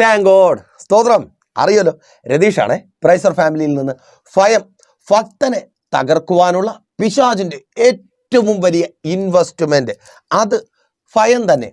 Thank God സ്തോത്രം. അറിയല്ലോ രതീഷാണേ പ്രൈസർ ഫാമിലിയിൽ നിന്ന് ഭയം ഭക്തനെ തകർക്കുവാനുള്ള പിശാജിന്റെ ഏറ്റവും വലിയ ഇൻവെസ്റ്റ്മെന്റ് അത് ഭയം തന്നെ.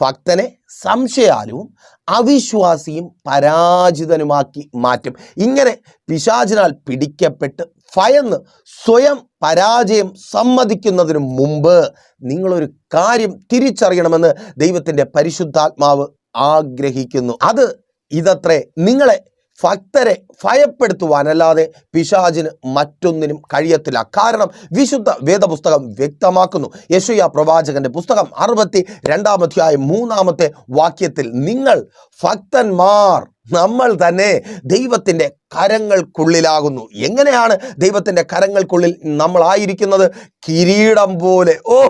ഭക്തനെ സംശയാലുവും അവിശ്വാസിയും പരാജിതനുമാക്കി മാറ്റും. ഇങ്ങനെ പിശാചിനാൽ പിടിക്കപ്പെട്ട് ഭയന്ന് സ്വയം പരാജയം സമ്മതിക്കുന്നതിന് മുമ്പ് നിങ്ങളൊരു കാര്യം തിരിച്ചറിയണമെന്ന് ദൈവത്തിന്റെ പരിശുദ്ധാത്മാവ് ആഗ്രഹിക്കുന്നു. അത് ഇതത്രേ. നിങ്ങളെ ഭക്തരെ ഭയപ്പെടുത്തുവാനല്ലാതെ പിശാചിന് മറ്റൊന്നിനും കഴിയത്തില്ല. കാരണം വിശുദ്ധ വേദപുസ്തകം വ്യക്തമാക്കുന്നു. യശുയ പ്രവാചകന്റെ പുസ്തകം അറുപത്തി രണ്ടാമധ്യായം മൂന്നാമത്തെ വാക്യത്തിൽ നിങ്ങൾ ഭക്തന്മാർ നമ്മൾ തന്നെ ദൈവത്തിന്റെ കരങ്ങൾക്കുള്ളിലാകുന്നു. എങ്ങനെയാണ് ദൈവത്തിന്റെ കരങ്ങൾക്കുള്ളിൽ നമ്മളായിരിക്കുന്നത്? കിരീടം പോലെ. ഓ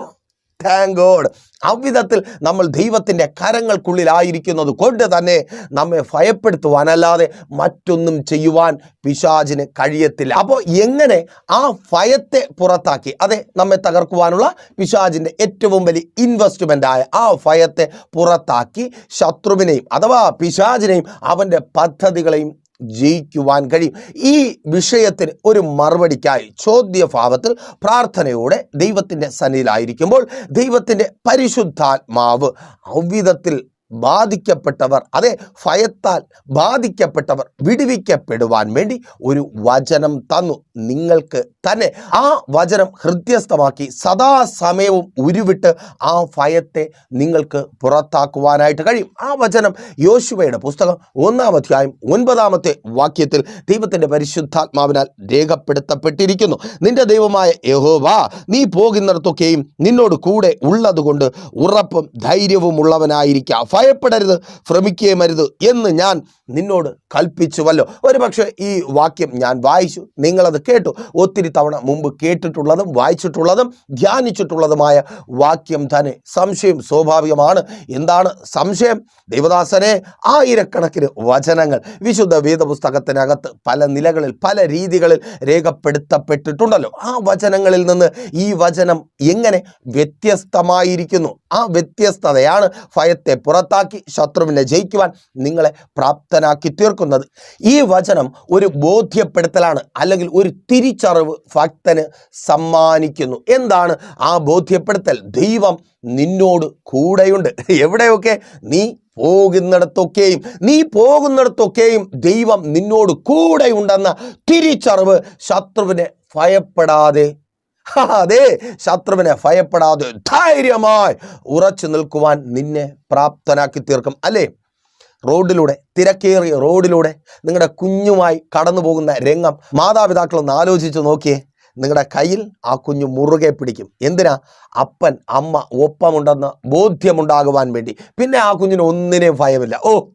താങ്ക് ഗോഡ് അവിധത്തിൽ നമ്മൾ ദൈവത്തിന്റെ കരങ്ങൾക്കുള്ളിലായിരിക്കുന്നത് കൊണ്ട് തന്നെ നമ്മെ ഭയപ്പെടുത്തുവാനല്ലാതെ മറ്റൊന്നും ചെയ്യുവാൻ പിശാചിന് കഴിയത്തില്ല. അപ്പോൾ എങ്ങനെ ആ ഭയത്തെ പുറത്താക്കി? അതെ നമ്മെ തകർക്കുവാനുള്ള പിശാജിന്റെ ഏറ്റവും വലിയ ഇൻവെസ്റ്റ്മെന്റായ ആ ഭയത്തെ പുറത്താക്കി ശത്രുവിനെയും അഥവാ പിശാജിനെയും അവന്റെ പദ്ധതികളെയും ജയിക്കുവാൻ കഴിയും. ഈ വിഷയത്തിന് ഒരു മറുപടിക്കായി ചോദ്യഭാവത്തിൽ പ്രാർത്ഥനയോടെ ദൈവത്തിന്റെ സന്നിധിയിലായിരിക്കുമ്പോൾ ദൈവത്തിന്റെ പരിശുദ്ധാത്മാവ് അവിധത്തിൽ ബാധിക്കപ്പെട്ടവർ അതെ ഭയത്താൽ ബാധിക്കപ്പെട്ടവർ വിടുവിക്കപ്പെടുവാൻ വേണ്ടി ഒരു വചനം തന്നു. നിങ്ങൾക്ക് തന്നെ ആ വചനം ഹൃദ്യസ്ഥമാക്കി സദാസമയവും ഉരുവിട്ട് ആ ഭയത്തെ നിങ്ങൾക്ക് പുറത്താക്കുവാനായിട്ട് കഴിയും. ആ വചനം യോശുവയുടെ പുസ്തകം ഒന്നാം അധ്യായം ഒൻപതാമത്തെ വാക്യത്തിൽ ദൈവത്തിന്റെ പരിശുദ്ധാത്മാവിനാൽ രേഖപ്പെടുത്തപ്പെട്ടിരിക്കുന്നു. നിന്റെ ദൈവമായ യഹോവ നീ പോകുന്നിടത്തൊക്കെയും നിന്നോട് കൂടെ ഉള്ളതുകൊണ്ട് ഉറപ്പും ധൈര്യവും ഉള്ളവനായിരിക്കാം ഭയപ്പെടരുത് ഭ്രമിക്കുകയും അരുത് എന്ന് ഞാൻ നിന്നോട് കൽപ്പിച്ചുവല്ലോ. ഒരുപക്ഷെ ഈ വാക്യം ഞാൻ വായിച്ചു നിങ്ങളത് കേട്ടു. ഒത്തിരി തവണ മുമ്പ് കേട്ടിട്ടുള്ളതും വായിച്ചിട്ടുള്ളതും ധ്യാനിച്ചിട്ടുള്ളതുമായ വാക്യം തന്നെ സംശയം സ്വാഭാവികമാണ്. എന്താണ് സംശയം? ദൈവദാസനെ ആയിരക്കണക്കിന് വചനങ്ങൾ വിശുദ്ധ വേദപുസ്തകത്തിനകത്ത് പല നിലകളിൽ പല രീതികളിൽ രേഖപ്പെടുത്തപ്പെട്ടിട്ടുണ്ടല്ലോ. ആ വചനങ്ങളിൽ നിന്ന് ഈ വചനം എങ്ങനെ വ്യത്യസ്തമായിരിക്കുന്നു? ആ വ്യത്യസ്തതയാണ് ഭയത്തെ പുറത്താക്കി ശത്രുവിനെ ജയിക്കുവാൻ നിങ്ങളെ പ്രാപ്തനാക്കി തീർക്കുന്നത്. ഈ വചനം ഒരു ബോധ്യപ്പെടുത്തലാണ് അല്ലെങ്കിൽ ഒരു തിരിച്ചറിവ് ഭക്തന് സമ്മാനിക്കുന്നു. എന്താണ് ആ ബോധ്യപ്പെടുത്തൽ? ദൈവം നിന്നോട് കൂടെയുണ്ട്. എവിടെയൊക്കെ? നീ പോകുന്നിടത്തൊക്കെയും നീ പോകുന്നിടത്തൊക്കെയും ദൈവം നിന്നോട് കൂടെയുണ്ടെന്ന തിരിച്ചറിവ് ശത്രുവിനെ ഭയപ്പെടാതെ അതെ ശത്രുവിനെ ഭയപ്പെടാതെ ധൈര്യമായി ഉറച്ചു നിൽക്കുവാൻ നിന്നെ പ്രാപ്തനാക്കി തീർക്കും. അല്ലേ? റോഡിലൂടെ തിരക്കേറിയ റോഡിലൂടെ നിങ്ങളുടെ കുഞ്ഞുമായി കടന്നു പോകുന്ന രംഗം മാതാപിതാക്കളൊന്ന് ആലോചിച്ച് നോക്കിയേ. നിങ്ങളുടെ കയ്യിൽ ആ കുഞ്ഞു മുറുകെ പിടിക്കും. എന്തിനാ? അപ്പൻ അമ്മ ഒപ്പമുണ്ടെന്ന് ബോധ്യമുണ്ടാകുവാൻ വേണ്ടി. പിന്നെ ആ കുഞ്ഞിന് ഒന്നിനെയും ഭയമില്ല. ഓ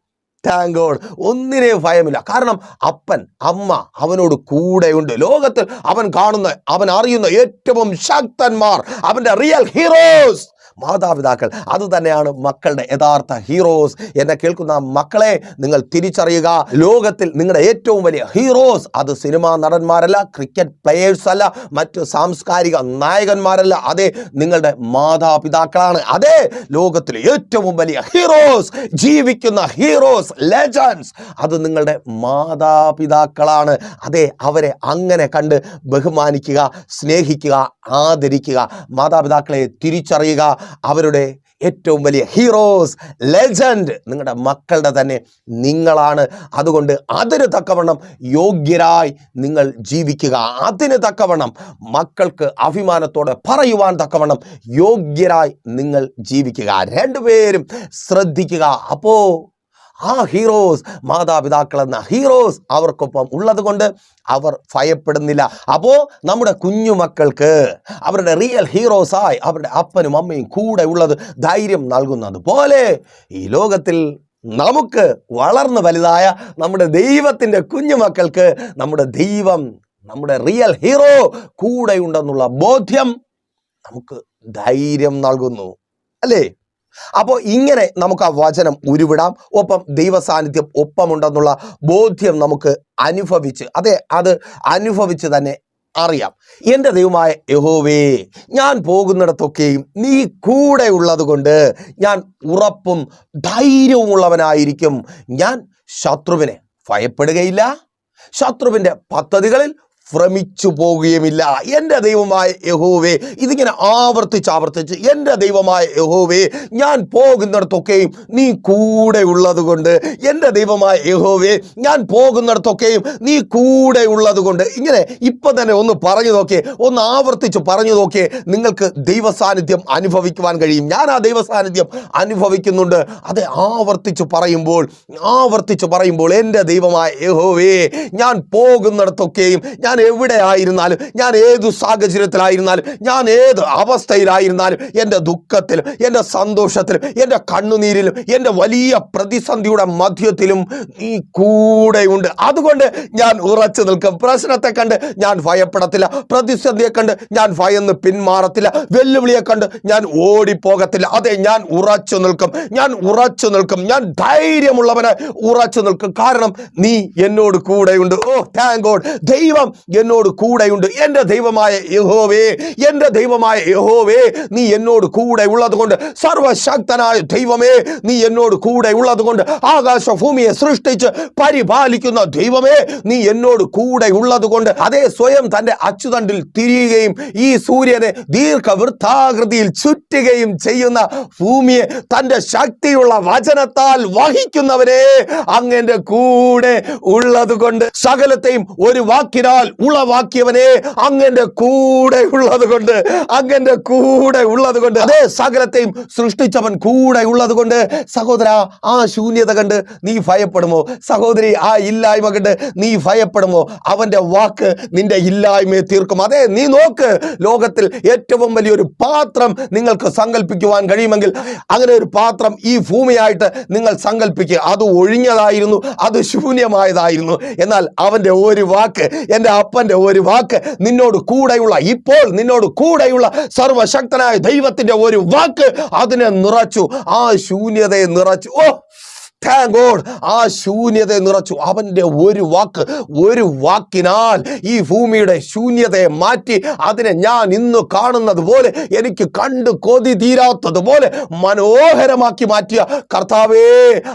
താങ്ക് ഗോഡ് ഒന്നിനെയും ഭയമില്ല. കാരണം അപ്പൻ അമ്മ അവനോട് കൂടെയുണ്ട്. ലോകത്തിൽ അവൻ കാണുന്ന അവൻ അറിയുന്ന ഏറ്റവും ശക്തന്മാർ അവന്റെ റിയൽ ഹീറോസ് മാതാപിതാക്കൾ. അതുതന്നെയാണ് മക്കളുടെ യഥാർത്ഥ ഹീറോസ് എന്നെ കേൾക്കുന്ന മക്കളെ നിങ്ങൾ തിരിച്ചറിയുക. ലോകത്തിൽ നിങ്ങളുടെ ഏറ്റവും വലിയ ഹീറോസ് അത് സിനിമാ നടന്മാരല്ല ക്രിക്കറ്റ് പ്ലെയേഴ്സ് അല്ല മറ്റ് സാംസ്കാരിക നായകന്മാരല്ല. അതെ നിങ്ങളുടെ മാതാപിതാക്കളാണ്. അതെ ലോകത്തിലെ ഏറ്റവും വലിയ ഹീറോസ് ജീവിക്കുന്ന ഹീറോസ് ലെജൻസ് അത് നിങ്ങളുടെ മാതാപിതാക്കളാണ്. അതെ അവരെ അങ്ങനെ കണ്ട് ബഹുമാനിക്കുക സ്നേഹിക്കുക ആദരിക്കുക. മാതാപിതാക്കളെ തിരിച്ചറിയുക. അവരുടെ ഏറ്റവും വലിയ ഹീറോസ് ലെജൻഡ് നിങ്ങളുടെ മക്കളുടെ തന്നെ നിങ്ങളാണ്. അതുകൊണ്ട് അതിന് തക്കവണ്ണം യോഗ്യരായി നിങ്ങൾ ജീവിക്കുക. അതിന് തക്കവണ്ണം മക്കൾക്ക് അഭിമാനത്തോടെ പറയുവാൻ തക്കവണ്ണം യോഗ്യരായി നിങ്ങൾ ജീവിക്കുക. രണ്ടുപേരും ശ്രദ്ധിക്കുക. അപ്പോ ആ ഹീറോസ് മാതാപിതാക്കൾ എന്ന ഹീറോസ് അവർക്കൊപ്പം ഉള്ളത് കൊണ്ട് അവർ ഭയപ്പെടുന്നില്ല. അപ്പോൾ നമ്മുടെ കുഞ്ഞുമക്കൾക്ക് അവരുടെ റിയൽ ഹീറോസായി അവരുടെ അപ്പനും അമ്മയും കൂടെ ഉള്ളത് ധൈര്യം നൽകുന്നത് പോലെ ഈ ലോകത്തിൽ നമുക്ക് വളർന്നു വലുതായ നമ്മുടെ ദൈവത്തിന്റെ കുഞ്ഞുമക്കൾക്ക് നമ്മുടെ ദൈവം നമ്മുടെ റിയൽ ഹീറോ കൂടെയുണ്ടെന്നുള്ള ബോധ്യം നമുക്ക് ധൈര്യം നൽകുന്നു. അല്ലേ? അപ്പോൾ ഇങ്ങനെ നമുക്ക് ആ വചനം ഉരുവിടാം. ഒപ്പം ദൈവ സാന്നിധ്യം ഒപ്പമുണ്ടെന്നുള്ള ബോധ്യം നമുക്ക് അനുഭവിച്ച് അതെ അത് അനുഭവിച്ച് തന്നെ അറിയാം. എന്റെ ദൈവമായ യഹോവേ ഞാൻ പോകുന്നിടത്തൊക്കെയും നീ കൂടെ ഉള്ളതുകൊണ്ട് ഞാൻ ഉറപ്പും ധൈര്യവുമുള്ളവനായിരിക്കും. ഞാൻ ശത്രുവിനെ ഭയപ്പെടുകയില്ല. ശത്രുവിന്റെ പദ്ധതികളിൽ ഭ്രമിച്ചു പോവുകയുമില്ല എന്റെ ദൈവമായ യഹോവേ ഇതിങ്ങനെ ആവർത്തിച്ച് ആവർത്തിച്ച് എന്റെ ദൈവമായ യഹോവേ ഞാൻ പോകുന്നിടത്തൊക്കെയും നീ കൂടെ ഉള്ളത് കൊണ്ട് എന്റെ ദൈവമായ യഹോവേ ഞാൻ പോകുന്നിടത്തൊക്കെയും നീ കൂടെ ഉള്ളത് കൊണ്ട് ഇങ്ങനെ ഇപ്പം തന്നെ ഒന്ന് പറഞ്ഞു നോക്കിയേ ഒന്ന് ആവർത്തിച്ച് പറഞ്ഞു നോക്കിയേ നിങ്ങൾക്ക് ദൈവ സാന്നിധ്യം അനുഭവിക്കുവാൻ കഴിയും. ഞാൻ ആ ദൈവ സാന്നിധ്യം അനുഭവിക്കുന്നുണ്ട്. അത് ആവർത്തിച്ച് പറയുമ്പോൾ ആവർത്തിച്ച് പറയുമ്പോൾ എന്റെ ദൈവമായ യഹോവേ ഞാൻ പോകുന്നിടത്തൊക്കെയും ഞാൻ എവിടെ ആയിരുന്നാലും ഞാൻ ഏതു സാഹചര്യത്തിലായിരുന്നാലും ഞാൻ ഏത് അവസ്ഥയിലായിരുന്നാലും എന്റെ ദുഃഖത്തിലും എന്റെ സന്തോഷത്തിലും എന്റെ കണ്ണുനീരിലും എന്റെ വലിയ പ്രതിസന്ധിയുടെ മധ്യത്തിലും നീ കൂടെയുണ്ട്. അതുകൊണ്ട് ഞാൻ ഉറച്ചു നിൽക്കും. പ്രശ്നത്തെ കണ്ട് ഞാൻ ഭയപ്പെടത്തില്ല. പ്രതിസന്ധിയെ കണ്ട് ഞാൻ ഭയന്ന് പിന്മാറത്തില്ല. വെല്ലുവിളിയെ കണ്ട് ഞാൻ ഓടിപ്പോകത്തില്ല. അതെ ഞാൻ ഉറച്ചു നിൽക്കും. ഞാൻ ഉറച്ചു നിൽക്കും. ഞാൻ ധൈര്യമുള്ളവനെ ഉറച്ചു നിൽക്കും. കാരണം നീ എന്നോട് കൂടെയുണ്ട്. ഓ താങ്ക് ഗോഡ് ദൈവം എന്നോട് കൂടെയുണ്ട്. എന്റെ ദൈവമായ യഹോവേ എന്റെ ദൈവമായ യഹോവേ നീ എന്നോട് കൂടെ ഉള്ളത് കൊണ്ട് സർവശക്തനായ ദൈവമേ നീ എന്നോട് കൂടെ ഉള്ളത് കൊണ്ട് ആകാശ ഭൂമിയെ സൃഷ്ടിച്ച് പരിപാലിക്കുന്ന ദൈവമേ നീ എന്നോട് കൂടെ ഉള്ളത് കൊണ്ട് അതേ സ്വയം തന്റെ അച്ചുതണ്ടിൽ തിരിയുകയും ഈ സൂര്യനെ ദീർഘവൃത്താകൃതിയിൽ ചുറ്റുകയും ചെയ്യുന്ന ഭൂമിയെ തന്റെ ശക്തിയുള്ള വചനത്താൽ വഹിക്കുന്നവരെ അങ്ങന്റെ കൂടെ ഉള്ളത് കൊണ്ട് സകലത്തെയും ഒരു വാക്കിനാൽ ഉളവാക്കിയവനെ അങ്ങന്റെ കൂടെ ഉള്ളത് കൊണ്ട് അങ്ങന്റെ കൂടെ ഉള്ളത് കൊണ്ട്. അതേ സകലത്തെയും സൃഷ്ടിച്ചവൻ കൂടെ ഉള്ളത് കൊണ്ട്. സഹോദര ആ ശൂന്യത കണ്ട് നീ ഭയപ്പെടുമോ? സഹോദരി ആ ഇല്ലായ്മ കണ്ട് നീ ഭയപ്പെടുമോ? അവന്റെ വാക്ക് നിന്റെ ഇല്ലായ്മയെ തീർക്കും. അതെ നീ നോക്ക് ലോകത്തിൽ ഏറ്റവും വലിയൊരു പാത്രം നിങ്ങൾക്ക് സങ്കല്പിക്കുവാൻ കഴിയുമെങ്കിൽ അങ്ങനെ ഒരു പാത്രം ഈ ഭൂമിയായിട്ട് നിങ്ങൾ സങ്കല്പിക്കുക അത് ഒഴിഞ്ഞതായിരുന്നു അത് ശൂന്യമായതായിരുന്നു. എന്നാൽ അവന്റെ ഒരു വാക്ക് എന്റെ അപ്പന്റെ ഒരു വാക്ക് നിന്നോട് കൂടെയുള്ള ഇപ്പോൾ നിന്നോട് കൂടെയുള്ള സർവശക്തനായ ദൈവത്തിന്റെ ഒരു വാക്ക് അതിനെ നിറച്ചു ആ ശൂന്യതയെ നിറച്ചു. ഓ ആ ശൂന്യതയെ നിറച്ചു. അവന്റെ ഒരു വാക്ക് ഒരു വാക്കിനാൽ ഈ ഭൂമിയുടെ ശൂന്യതയെ മാറ്റി അതിനെ ഞാൻ ഇന്ന് കാണുന്നത് പോലെ എനിക്ക് കണ്ട് കൊതി തീരാത്തതുപോലെ മനോഹരമാക്കി മാറ്റിയ കർത്താവേ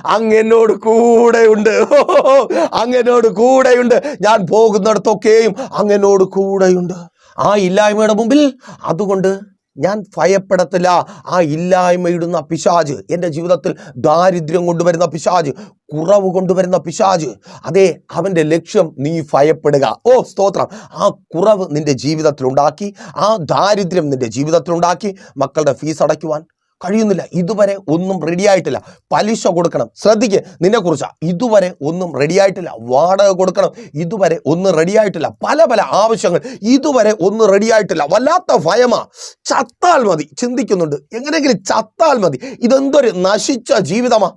അങ്ങനോട് കൂടെയുണ്ട്. അങ്ങനോട് കൂടെയുണ്ട്. ഞാൻ പോകുന്നിടത്തൊക്കെയും അങ്ങനോട് കൂടെയുണ്ട്. ആ ഇല്ലായ്മയുടെ മുമ്പിൽ അതുകൊണ്ട് ഞാൻ ഭയപ്പെടത്തില്ല. ആ ഇല്ലായ്മയിടുന്ന പിശാജ് എന്റെ ജീവിതത്തിൽ ദാരിദ്ര്യം കൊണ്ടുവരുന്ന പിശാജ് കുറവ് കൊണ്ടുവരുന്ന പിശാജ് അതെ അവന്റെ ലക്ഷ്യം നീ ഭയപ്പെടുക. ഓ സ്തോത്രം. ആ കുറവ് നിന്റെ ജീവിതത്തിലുണ്ടാക്കി ആ ദാരിദ്ര്യം നിന്റെ ജീവിതത്തിലുണ്ടാക്കി മക്കളുടെ ഫീസ് അടയ്ക്കുവാൻ കഴിയുന്നില്ല. ഇതുവരെ ഒന്നും റെഡി ആയിട്ടില്ല. പലിശ കൊടുക്കണം. ശ്രദ്ധിക്കുക നിന്നെക്കുറിച്ച് ഇതുവരെ ഒന്നും റെഡി ആയിട്ടില്ല. വാടക കൊടുക്കണം. ഇതുവരെ ഒന്നും റെഡി ആയിട്ടില്ല. പല പല ആവശ്യങ്ങൾ ഇതുവരെ ഒന്നും റെഡി ആയിട്ടില്ല. വല്ലാത്ത ഭയമാ. ചത്താൽ മതി. ചിന്തിക്കുന്നുണ്ട്. എങ്ങനെയെങ്കിലും ചത്താൽ മതി. ഇതെന്തൊരു നശിച്ച ജീവിതമാ.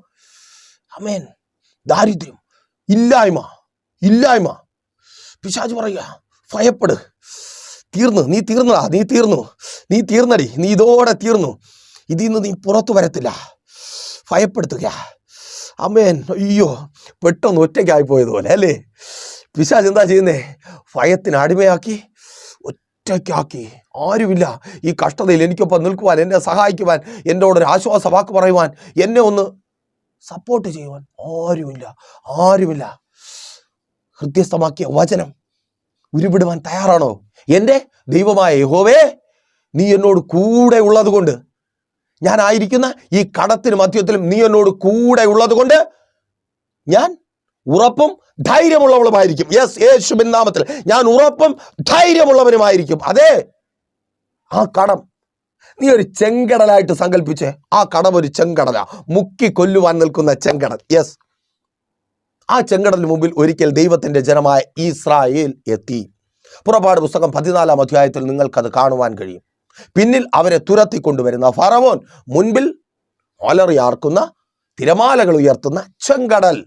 അമേൻ. ദാരിദ്ര്യം. ഇല്ലായ്മ. ഇല്ലായ്മ. പിശാജ് പറയുക. ഭയപ്പെട്. തീർന്നു. നീ തീർന്നടാ. നീ തീർന്നു. നീ തീർന്നടി. നീ ഇതോടെ തീർന്നു. ഇതിൽ നിന്ന് നീ പുറത്തു വരത്തില്ല. ഭയപ്പെടുത്തുക. അമ്മേൻ അയ്യോ പെട്ടെന്ന് ഒറ്റയ്ക്കായി പോയതുപോലെ അല്ലേ? പിശാജ് എന്താ ചെയ്യുന്നേ? ഭയത്തിന് അടിമയാക്കി ഒറ്റയ്ക്കാക്കി. ആരുമില്ല. ഈ കഷ്ടതയിൽ എനിക്കൊപ്പം നിൽക്കുവാൻ എന്നെ സഹായിക്കുവാൻ എന്നോടൊരു ആശ്വാസ വാക്ക് പറയുവാൻ എന്നെ ഒന്ന് സപ്പോർട്ട് ചെയ്യുവാൻ ആരുമില്ല. ആരുമില്ല. ഹൃദ്യസ്ഥമാക്കിയ വചനം ഉരുവിടുവാൻ തയ്യാറാണോ? എന്റെ ദൈവമായ യഹോവേ നീ എന്നോട് കൂടെ ഉള്ളത് കൊണ്ട് ഞാനായിരിക്കുന്ന ഈ കടത്തിന് മധ്യത്തിലും നീ എന്നോട് കൂടെ ഉള്ളത് കൊണ്ട് ഞാൻ ഉറപ്പും ധൈര്യമുള്ളവളുമായിരിക്കും. യെസ് യേശുബിൻ നാമത്തിൽ ഞാൻ ഉറപ്പും ധൈര്യമുള്ളവനുമായിരിക്കും. അതെ ആ കടം നീ ഒരു ചെങ്കടലായിട്ട് സങ്കല്പിച്ചേ ആ കടം ഒരു ചെങ്കടല. മുക്കി കൊല്ലുവാൻ നിൽക്കുന്ന ചെങ്കടൽ. യെസ് ആ ചെങ്കടലിന് മുമ്പിൽ ഒരിക്കൽ ദൈവത്തിന്റെ ജനമായ ഇസ്രായേൽ എത്തി. പുറപാട് പുസ്തകം പതിനാലാം അധ്യായത്തിൽ നിങ്ങൾക്കത് കാണുവാൻ കഴിയും. പിന്നിൽ അവരെ തുരത്തിക്കൊണ്ടുവരുന്ന ഫറവോൻ മുൻപിൽ ഒലറിയാർക്കുന്ന തിരമാലകൾ ഉയർത്തുന്ന ചെങ്കടൽ.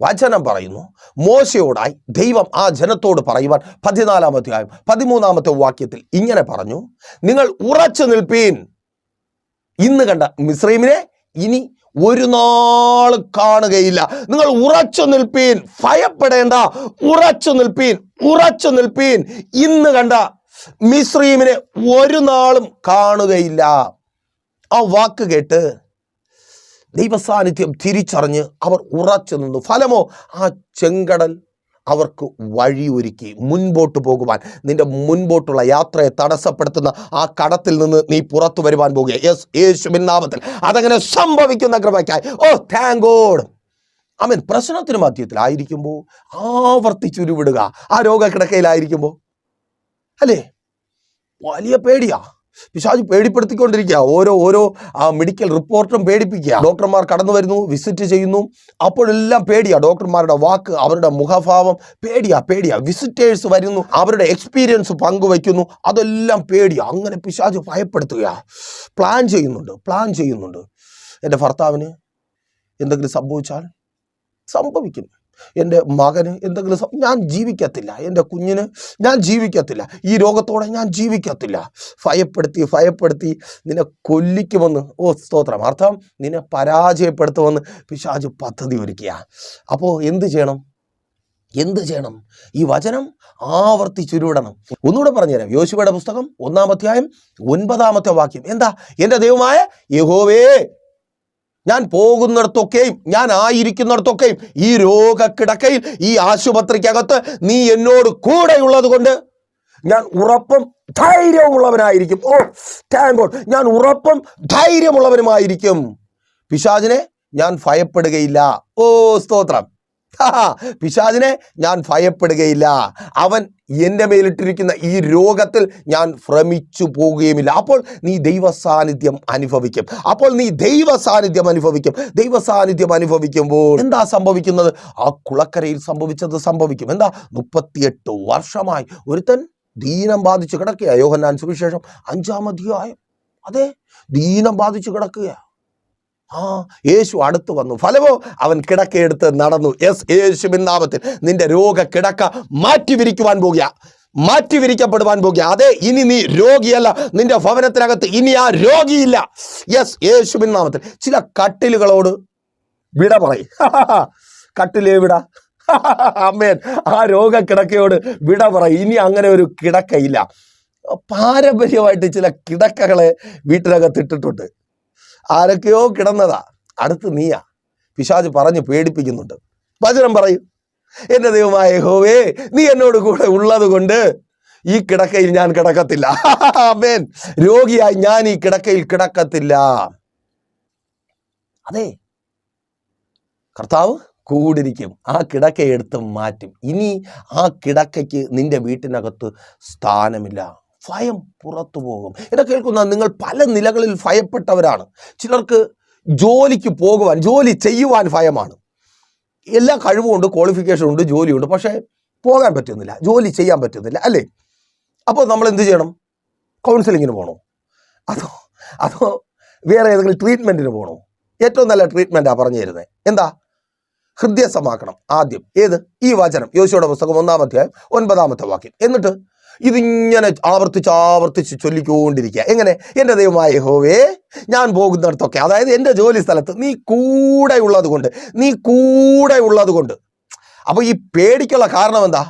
വചനം പറയുന്നു മോശയോടായി ദൈവം ആ ജനത്തോട് പറയുവാൻ പതിനാലാമത്തെ ആയും പതിമൂന്നാമത്തെ വാക്യത്തിൽ ഇങ്ങനെ പറഞ്ഞു നിങ്ങൾ ഉറച്ചു നിൽപ്പീൻ. ഇന്ന് കണ്ട മിശ്രീമിനെ ഇനി ഒരു നാൾ കാണുകയില്ല. നിങ്ങൾ ഉറച്ചു നിൽപ്പീൻ ഭയപ്പെടേണ്ട. ഉറച്ചു നിൽപ്പീൻ ഉറച്ചു നിൽപ്പീൻ. ഇന്ന് കണ്ട മിശ്രീമിനെ ഒരു നാളും കാണുകയില്ല. ആ വാക്ക് കേട്ട് ദൈവസാന്നിധ്യം തിരിച്ചറിഞ്ഞ് അവർ ഉറച്ചു നിന്നു. ഫലമോ? ആ ചെങ്കടൽ അവർക്ക് വഴിയൊരുക്കി. മുൻപോട്ട് പോകുവാൻ നിന്റെ മുൻപോട്ടുള്ള യാത്രയെ തടസ്സപ്പെടുത്തുന്ന ആ കടത്തിൽ നിന്ന് നീ പുറത്തു വരുവാൻ പോകുക. യെസ് യേശുവിൻ നാമത്തിൽ. അതങ്ങനെ സംഭവിക്കുന്ന കൃപയ്ക്കായി. ഓ താങ്ക് ഗോഡ് അവൻ പ്രശ്നത്തിന് മധ്യത്തിലായിരിക്കുമ്പോൾ ആവർത്തിച്ചുരുവിടുക. ആ രോഗക്കിടക്കയിലായിരിക്കുമ്പോൾ അല്ലേ? വലിയ പേടിയാ. പിശാജ് പേടിപ്പെടുത്തിക്കൊണ്ടിരിക്കുക ഓരോ ഓരോ മെഡിക്കൽ റിപ്പോർട്ടും പേടിപ്പിക്കുക ഡോക്ടർമാർ കടന്നു വരുന്നു വിസിറ്റ് ചെയ്യുന്നു. അപ്പോഴെല്ലാം പേടിയാ. ഡോക്ടർമാരുടെ വാക്ക് അവരുടെ മുഖഭാവം പേടിയാ പേടിയാ. വിസിറ്റേഴ്സ് വരുന്നു അവരുടെ എക്സ്പീരിയൻസ് പങ്കുവയ്ക്കുന്നു. അതെല്ലാം പേടിയാ. അങ്ങനെ പിശാജ് ഭയപ്പെടുത്തുക പ്ലാൻ ചെയ്യുന്നുണ്ട് പ്ലാൻ ചെയ്യുന്നുണ്ട്. എന്റെ ഭർത്താവിന് എന്തെങ്കിലും സംഭവിച്ചാൽ സംഭവിക്കും. എന്റെ മകന് എന്തെങ്കിലും ഞാൻ ജീവിക്കത്തില്ല. എന്റെ കുഞ്ഞിന് ഞാൻ ജീവിക്കത്തില്ല. ഈ രോഗത്തോടെ ഞാൻ ജീവിക്കത്തില്ല. ഭയപ്പെടുത്തി ഭയപ്പെടുത്തി നിന്നെ കൊല്ലിക്കുമെന്ന് ഓ സ്തോത്രം. അർത്ഥം നിന്നെ പരാജയപ്പെടുത്തുമെന്ന് പിശാജ് പദ്ധതി ഒരുക്കുക അപ്പോൾ എന്ത് ചെയ്യണം? എന്ത് ചെയ്യണം? ഈ വചനം ആവർത്തിച്ചുരുവിടണം ഒന്നുകൂടെ പറഞ്ഞുതരാം. യോശുവയുടെ പുസ്തകം ഒന്നാം അധ്യായം ഒൻപതാമത്തെ വാക്യം. എന്താ? എന്റെ ദൈവമായ യഹോവേ ഞാൻ പോകുന്നിടത്തൊക്കെയും ഞാൻ ആയിരിക്കുന്നിടത്തൊക്കെയും ഈ രോഗക്കിടക്കയിൽ ഈ ആശുപത്രിക്കകത്ത് നീ എന്നോട് കൂടെയുള്ളത് കൊണ്ട് ഞാൻ ഉറപ്പും ധൈര്യമുള്ളവനായിരിക്കും ഓ താങ്ക് ഞാൻ ഉറപ്പും ധൈര്യമുള്ളവനുമായിരിക്കും. പിശാചിനെ ഞാൻ ഭയപ്പെടുകയില്ല. ഓ സ്തോത്രം. ഹാ, പിശാചിനെ ഞാൻ ഭയപ്പെടുകയില്ല. അവൻ എന്റെ മേലിട്ടിരിക്കുന്ന ഈ രോഗത്തിൽ ഞാൻ ഭ്രമിച്ചു പോകുകയുമില്ല. അപ്പോൾ നീ ദൈവ സാന്നിധ്യം അനുഭവിക്കും. അപ്പോൾ നീ ദൈവ സാന്നിധ്യം അനുഭവിക്കും. ദൈവ സാന്നിധ്യം അനുഭവിക്കുമ്പോൾ എന്താ സംഭവിക്കുന്നത്? ആ കുളക്കരയിൽ സംഭവിച്ചത് സംഭവിക്കും. എന്താ? മുപ്പത്തിയെട്ട് വർഷമായി ഒരുത്തൻ ദീനം ബാധിച്ച് കിടക്കുക യോഹന്നാൻ സുവിശേഷം അഞ്ചാം അധ്യായം. അതെ ദീനം ബാധിച്ച് കിടക്കുക ആ യേശു അടുത്ത് വന്നു. ഫലമോ അവൻ കിടക്കയെടുത്ത് നടന്നു. എസ് യേശുവിൻ നാമത്തിൽ നിന്റെ രോഗ കിടക്ക മാറ്റി വിരിക്കുവാൻ പോകുക. മാറ്റി വിരിക്കപ്പെടുവാൻ പോകുക. അതെ ഇനി നീ രോഗിയല്ല. നിന്റെ ഭവനത്തിനകത്ത് ഇനി ആ രോഗിയില്ല. യെസ് യേശുവിൻ നാമത്തിൽ. ചില കട്ടിലുകളോട് വിട പറയും. കട്ടിലേ വിട. അമ്മേൻ ആ രോഗ കിടക്കയോട് വിട പറയും. ഇനി അങ്ങനെ ഒരു കിടക്കയില്ല. പാരമ്പര്യമായിട്ട് ചില കിടക്കകളെ വീട്ടിനകത്ത് ഇട്ടിട്ടുണ്ട്. ആരൊക്കെയോ കിടന്നതാ. അടുത്ത് നീയാ. പിശാജ് പറഞ്ഞ് പേടിപ്പിക്കുന്നുണ്ട്. വചനം പറയും. എന്റെ ദൈവമായ ഹോവേ നീ എന്നോട് കൂടെ ഉള്ളത് കൊണ്ട് ഈ കിടക്കയിൽ ഞാൻ കിടക്കത്തില്ല. അമേൻ രോഗിയായി ഞാൻ ഈ കിടക്കയിൽ കിടക്കത്തില്ല. അതെ. കർത്താവ് കൂടിരിക്കും ആ കിടക്കയെടുത്ത് മാറ്റും. ഇനി ആ കിടക്കയ്ക്ക് നിന്റെ വീട്ടിനകത്ത് സ്ഥാനമില്ല. ഭയം പുറത്തു പോകും. എന്നെ കേൾക്കുന്ന നിങ്ങൾ പല നിലകളിൽ ഭയപ്പെട്ടവരാണ്. ചിലർക്ക് ജോലിക്ക് പോകുവാൻ ജോലി ചെയ്യുവാൻ ഭയമാണ്. എല്ലാ കഴിവുമുണ്ട് ക്വാളിഫിക്കേഷൻ ഉണ്ട് ജോലിയുണ്ട് പക്ഷേ പോകാൻ പറ്റുന്നില്ല ജോലി ചെയ്യാൻ പറ്റുന്നില്ല അല്ലേ? അപ്പോൾ നമ്മൾ എന്ത് ചെയ്യണം? കൗൺസിലിങ്ങിന് പോകണോ അതോ അതോ വേറെ ഏതെങ്കിലും ട്രീറ്റ്മെന്റിന് പോകണോ ഏറ്റവും നല്ല ട്രീറ്റ്മെന്റാണ് പറഞ്ഞു തരുന്നത് എന്താ? ഹൃദയസമാക്കണം ആദ്യം. ഏത്? ഈ വചനം. യോശിയുടെ പുസ്തകം ഒന്നാമത്തെ ഒൻപതാമത്തെ വാക്യം. എന്നിട്ട് ഇതിങ്ങനെ ആവർത്തിച്ച് ആവർത്തിച്ച് ചൊല്ലിക്കൊണ്ടിരിക്കുക. എങ്ങനെ? എന്റെ ദൈവമായ ഹോവേ ഞാൻ പോകുന്നിടത്തൊക്കെ അതായത് എന്റെ ജോലി സ്ഥലത്ത് നീ കൂടെ ഉള്ളത് കൊണ്ട് നീ കൂടെ ഉള്ളത് കൊണ്ട് അപ്പോൾ ഈ പേടിക്കുള്ള കാരണം എന്താ?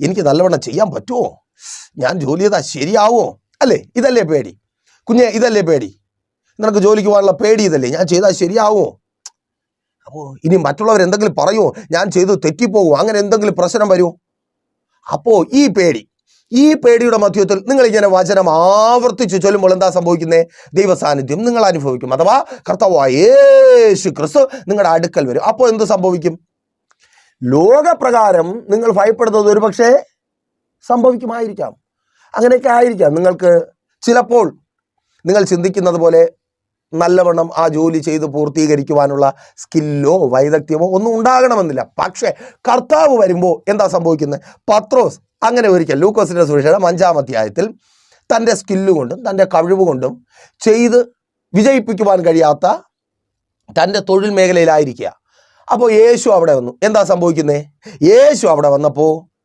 എനിക്ക് നല്ലവണ്ണം ചെയ്യാൻ പറ്റുമോ? ഞാൻ ജോലി ചെയ്താൽ ശരിയാവുമോ അല്ലേ? ഇതല്ലേ പേടി. കുഞ്ഞെ ഇതല്ലേ പേടി. നിനക്ക് ജോലിക്ക് പോകാനുള്ള പേടി ഇതല്ലേ? ഞാൻ ചെയ്താൽ ശരിയാവുമോ അപ്പോൾ ഇനി മറ്റുള്ളവർ എന്തെങ്കിലും പറയുമോ? ഞാൻ ചെയ്തു തെറ്റിപ്പോകുമോ? അങ്ങനെ എന്തെങ്കിലും പ്രശ്നം വരുമോ? അപ്പോൾ ഈ പേടി ഈ പേടിയുടെ മധ്യത്തിൽ നിങ്ങൾ ഇങ്ങനെ വചനം ആവർത്തിച്ച് ചൊല്ലുമ്പോൾ എന്താ സംഭവിക്കുന്നത് ദൈവസാന്നിധ്യം നിങ്ങൾ അനുഭവിക്കും. അഥവാ കർത്താവായ യേശു ക്രിസ്തു നിങ്ങളുടെ അടുക്കൽ വരും. അപ്പോൾ എന്ത് സംഭവിക്കും? ലോകപ്രകാരം നിങ്ങൾ ഭയപ്പെടുന്നത് ഒരു പക്ഷേ സംഭവിക്കുമായിരിക്കാം. അങ്ങനെയൊക്കെ ആയിരിക്കാം. നിങ്ങൾക്ക് ചിലപ്പോൾ നിങ്ങൾ ചിന്തിക്കുന്നത് പോലെ നല്ലവണ്ണം ആ ജോലി ചെയ്ത് പൂർത്തീകരിക്കുവാനുള്ള സ്കില്ലോ വൈദഗ്ധ്യമോ ഒന്നും ഉണ്ടാകണമെന്നില്ല. പക്ഷേ കർത്താവ് വരുമ്പോൾ എന്താ സംഭവിക്കുന്നത്? പത്രോസ് അങ്ങനെ ഒരിക്കൽ ലൂക്കോസിന്റെ സുവിശേഷം അഞ്ചാം അധ്യായത്തിൽ തന്റെ സ്കില്ലുകൊണ്ടും തന്റെ കഴിവ് കൊണ്ടും ചെയ്ത് വിജയിപ്പിക്കുവാൻ കഴിയാത്ത തന്റെ തൊഴിൽ മേഖലയിലായിരിക്കുക. അപ്പോൾ യേശു അവിടെ വന്നു. എന്താ സംഭവിക്കുന്നത് യേശു അവിടെ വന്നപ്പോൾ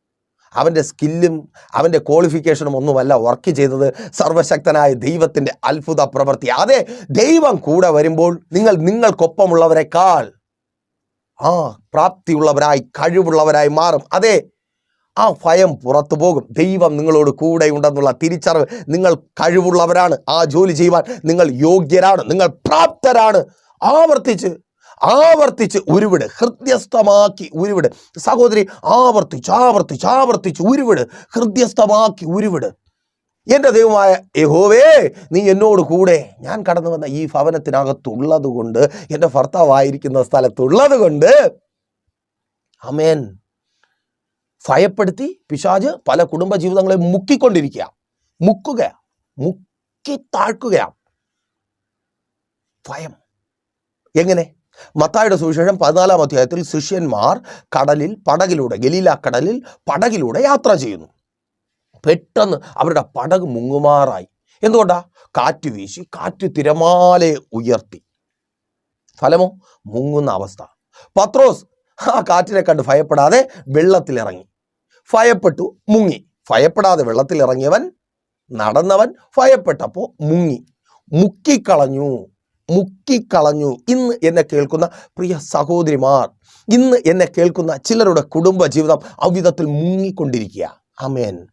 അവന്റെ സ്കില്ലും അവന്റെ ക്വാളിഫിക്കേഷനും ഒന്നുമല്ല വർക്ക് ചെയ്തത് സർവശക്തനായ ദൈവത്തിന്റെ അത്ഭുത പ്രവൃത്തി. അതെ ദൈവം കൂടെ വരുമ്പോൾ നിങ്ങൾ നിങ്ങൾക്കൊപ്പമുള്ളവരെക്കാൾ ആ പ്രാപ്തിയുള്ളവരായി കഴിവുള്ളവരായി മാറും. അതെ ആ ഭയം പുറത്തു പോകും. ദൈവം നിങ്ങളോട് കൂടെ ഉണ്ടെന്നുള്ള തിരിച്ചറിവ് നിങ്ങൾ കഴിവുള്ളവരാണ്. ആ ജോലി ചെയ്യുവാൻ നിങ്ങൾ യോഗ്യരാണ്. നിങ്ങൾ പ്രാപ്തരാണ്. ആവർത്തിച്ച് ആവർത്തിച്ച് ഉരുവിട്. ഹൃദ്യസ്ഥമാക്കി ഉരുവിട്. സഹോദരി ആവർത്തിച്ച് ആവർത്തിച്ച് ആവർത്തിച്ച് ഉരുവിട്. ഹൃദ്യസ്ഥമാക്കി ഉരുവിട്. എന്റെ ദൈവമായ യഹോവേ നീ എന്നോട് കൂടെ. ഞാൻ കടന്നു വന്ന ഈ ഭവനത്തിനകത്തുള്ളത് കൊണ്ട് എന്റെ ഭർത്താവായിരിക്കുന്ന സ്ഥലത്തുള്ളത് കൊണ്ട് അമേൻ ഭയപ്പെടുത്തി പിശാജ് പല കുടുംബ ജീവിതങ്ങളെ മുക്കിക്കൊണ്ടിരിക്കുക മുക്കുക മുക്കി താഴ്ക്കുകയാണ് ഭയം. എങ്ങനെ? മത്തായുടെ സുവിശേഷം പതിനാലാം അധ്യായത്തിൽ ശിഷ്യന്മാർ കടലിൽ പടകിലൂടെ ഗലീല കടലിൽ പടകിലൂടെ യാത്ര ചെയ്യുന്നു. പെട്ടെന്ന് അവരുടെ പടക് മുങ്ങുമാറായി. എന്തുകൊണ്ടാ? കാറ്റ് വീശി കാറ്റ് തിരമാലയെ ഉയർത്തി. ഫലമോ? മുങ്ങുന്ന അവസ്ഥ. പത്രോസ് ആ കാറ്റിനെ കണ്ട് ഭയപ്പെടാതെ വെള്ളത്തിലിറങ്ങി. ഭയപ്പെട്ടു മുങ്ങി. ഭയപ്പെടാതെ വെള്ളത്തിലിറങ്ങിയവൻ നടന്നവൻ ഭയപ്പെട്ടപ്പോൾ മുങ്ങി. മുക്കിക്കളഞ്ഞു മുക്കിക്കളഞ്ഞു. ഇന്ന് എന്നെ കേൾക്കുന്ന പ്രിയ സഹോദരിമാർ ഇന്ന് എന്നെ കേൾക്കുന്ന ചിലരുടെ കുടുംബ ജീവിതം അവിധത്തിൽ മുങ്ങിക്കൊണ്ടിരിക്കുക. അമേൻ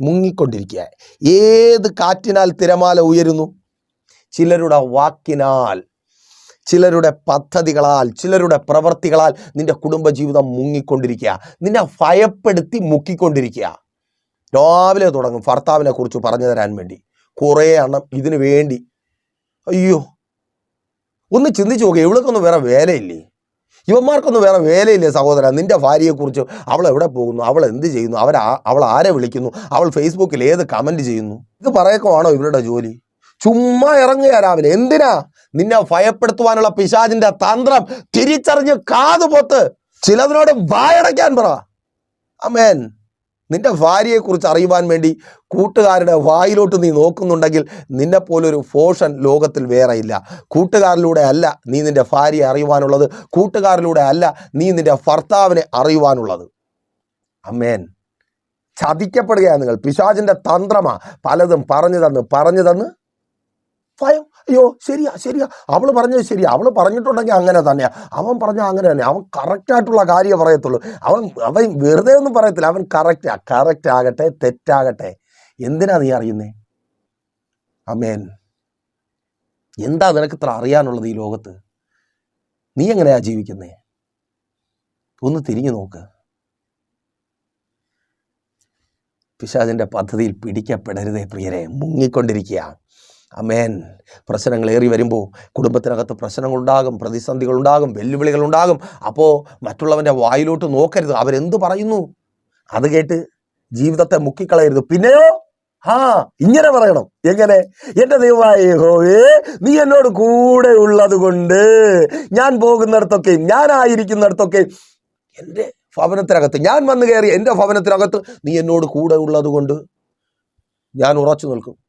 മുങ്ങിക്കൊണ്ടിരിക്കുക. ഏത് കാറ്റിനാൽ തിരമാല ഉയരുന്നു? ചിലരുടെ വാക്കിനാൽ ചിലരുടെ പദ്ധതികളാൽ ചിലരുടെ പ്രവർത്തികളാൽ നിന്റെ കുടുംബജീവിതം മുങ്ങിക്കൊണ്ടിരിക്കുക. നിന്നെ ഭയപ്പെടുത്തി മുക്കിക്കൊണ്ടിരിക്കുക. രാവിലെ തുടങ്ങും. ഭർത്താവിനെ കുറിച്ച് പറഞ്ഞു തരാൻ വേണ്ടി. കുറേ എണ്ണം ഇതിനു വേണ്ടി. അയ്യോ. ഒന്ന് ചിന്തിച്ചു നോക്കുക ഇവൾക്കൊന്നും വേറെ വേലയില്ലേ? ഇവന്മാർക്കൊന്നും വേറെ വേലയില്ലേ സഹോദര? നിന്റെ ഭാര്യയെക്കുറിച്ച് അവൾ എവിടെ പോകുന്നു? അവൾ എന്ത് ചെയ്യുന്നു? അവർ അവൾ ആരെ വിളിക്കുന്നു? അവൾ ഫേസ്ബുക്കിൽ ഏത് കമന്റ് ചെയ്യുന്നു? ഇത് പറയക്കുവാണോ ഇവരുടെ ജോലി? ചുമ്മാ ഇറങ്ങുക രാവിലെ. എന്തിനാ? നിന്നെ ഭയപ്പെടുത്തുവാനുള്ള പിശാചിന്റെ തന്ത്രം തിരിച്ചറിഞ്ഞ് കാതുപൊത്ത് ചിലതിനോട് വായടയ്ക്കാൻ പറ. അമേൻ നിന്റെ ഭാര്യയെക്കുറിച്ച് അറിയുവാൻ വേണ്ടി കൂട്ടുകാരുടെ വായിലോട്ട് നീ നോക്കുന്നുണ്ടെങ്കിൽ നിന്നെപ്പോലൊരു ഫോഷൻ ലോകത്തിൽ വേറെ ഇല്ല. കൂട്ടുകാരിലൂടെ അല്ല നീ നിന്റെ ഭാര്യയെ അറിയുവാനുള്ളത്. കൂട്ടുകാരിലൂടെ അല്ല നീ നിന്റെ ഭർത്താവിനെ അറിയുവാനുള്ളത്. അമേൻ ചതിക്കപ്പെടുകയാണ് നിങ്ങൾ. പിശാചിന്റെ തന്ത്രമാ പലതും പറഞ്ഞു തന്ന് പറഞ്ഞു തന്ന് ഭയം അയ്യോ ശരിയാ ശരിയാ. അവൾ പറഞ്ഞത് ശരിയാ. അവൾ പറഞ്ഞിട്ടുണ്ടെങ്കിൽ അങ്ങനെ തന്നെയാ. അവൻ പറഞ്ഞാൽ അങ്ങനെ തന്നെ. അവൻ കറക്റ്റായിട്ടുള്ള കാര്യം പറയത്തുള്ളൂ. അവൻ അവൻ വെറുതെ ഒന്നും പറയത്തില്ല. അവൻ കറക്റ്റാ കറക്റ്റ് ആകട്ടെ തെറ്റാകട്ടെ. എന്തിനാ നീ അറിയുന്നേ? അമേൻ. എന്താ നിനക്ക് ഇത്ര അറിയാനുള്ളത് ഈ ലോകത്ത്? നീ എങ്ങനെയാ ജീവിക്കുന്നേ? ഒന്ന് തിരിഞ്ഞു നോക്ക്. പിശാചിന്റെ പദ്ധതിയിൽ പിടിക്കപ്പെടരുതേ പ്രിയരെ. മുങ്ങിക്കൊണ്ടിരിക്കുക അമേൻ. പ്രശ്നങ്ങൾ ഏറി വരുമ്പോൾ കുടുംബത്തിനകത്ത് പ്രശ്നങ്ങളുണ്ടാകും പ്രതിസന്ധികളുണ്ടാകും വെല്ലുവിളികളുണ്ടാകും. അപ്പോൾ മറ്റുള്ളവന്റെ വായിലോട്ട് നോക്കരുത്. അവരെന്ത് പറയുന്നു? അത് കേട്ട് ജീവിതത്തെ മുക്കിക്കളയരുത്. പിന്നെയോ? ആ ഇങ്ങനെ പറയണം. എങ്ങനെ? എന്റെ ദൈവമായ യഹോവേ നീ എന്നോട് കൂടെ ഉള്ളത് കൊണ്ട് ഞാൻ പോകുന്നിടത്തൊക്കെ ഞാനായിരിക്കുന്നിടത്തൊക്കെ എന്റെ ഭവനത്തിനകത്ത് ഞാൻ വന്നു കയറി എന്റെ ഭവനത്തിനകത്ത് നീ എന്നോട് കൂടെ ഉള്ളത് കൊണ്ട് ഞാൻ ഉറച്ചു നിൽക്കും.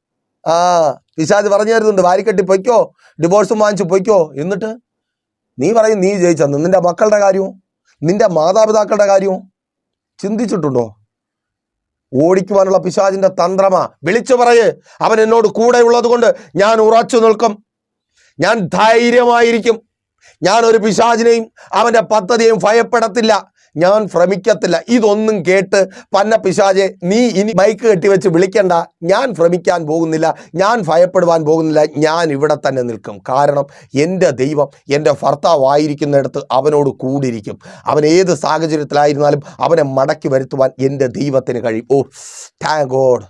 ആ പിശാജ് പറഞ്ഞു തരുന്നുണ്ട് വാരിക്കെട്ടി പൊയ്ക്കോ ഡിവോഴ്സും വാങ്ങിച്ചു പൊയ്ക്കോ. എന്നിട്ട് നീ പറയും നീ ജയിച്ചെന്ന് നിന്റെ മക്കളുടെ കാര്യവും നിന്റെ മാതാപിതാക്കളുടെ കാര്യവും ചിന്തിച്ചിട്ടുണ്ടോ? ഓടിക്കുവാനുള്ള പിശാജിന്റെ തന്ത്രമാ. വിളിച്ചു പറയേ. അവൻ എന്നോട് കൂടെ ഉള്ളത് കൊണ്ട് ഞാൻ ഉറച്ചു നിൽക്കും. ഞാൻ ധൈര്യമായിരിക്കും. ഞാൻ ഒരു പിശാജിനെയും അവന്റെ പദ്ധതിയെയും ഭയപ്പെടത്തില്ല. ഞാൻ ഭ്രമിക്കത്തില്ല. ഇതൊന്നും കേട്ട് പന്ന പിശാജെ നീ ഇനി മൈക്ക് കെട്ടിവെച്ച് വിളിക്കണ്ട. ഞാൻ ഭ്രമിക്കാൻ പോകുന്നില്ല. ഞാൻ ഭയപ്പെടുവാൻ പോകുന്നില്ല. ഞാൻ ഇവിടെ തന്നെ നിൽക്കും. കാരണം എന്റെ ദൈവം എന്റെ ഭർത്താവായിരിക്കുന്നിടത്ത് അവനോട് കൂടിയിരിക്കും. അവൻ ഏത് സാഹചര്യത്തിലായിരുന്നാലും അവനെ മടക്കി വരുത്തുവാൻ എന്റെ ദൈവത്തിന് കഴിയും. ഓ താങ്ക് ഗോഡ്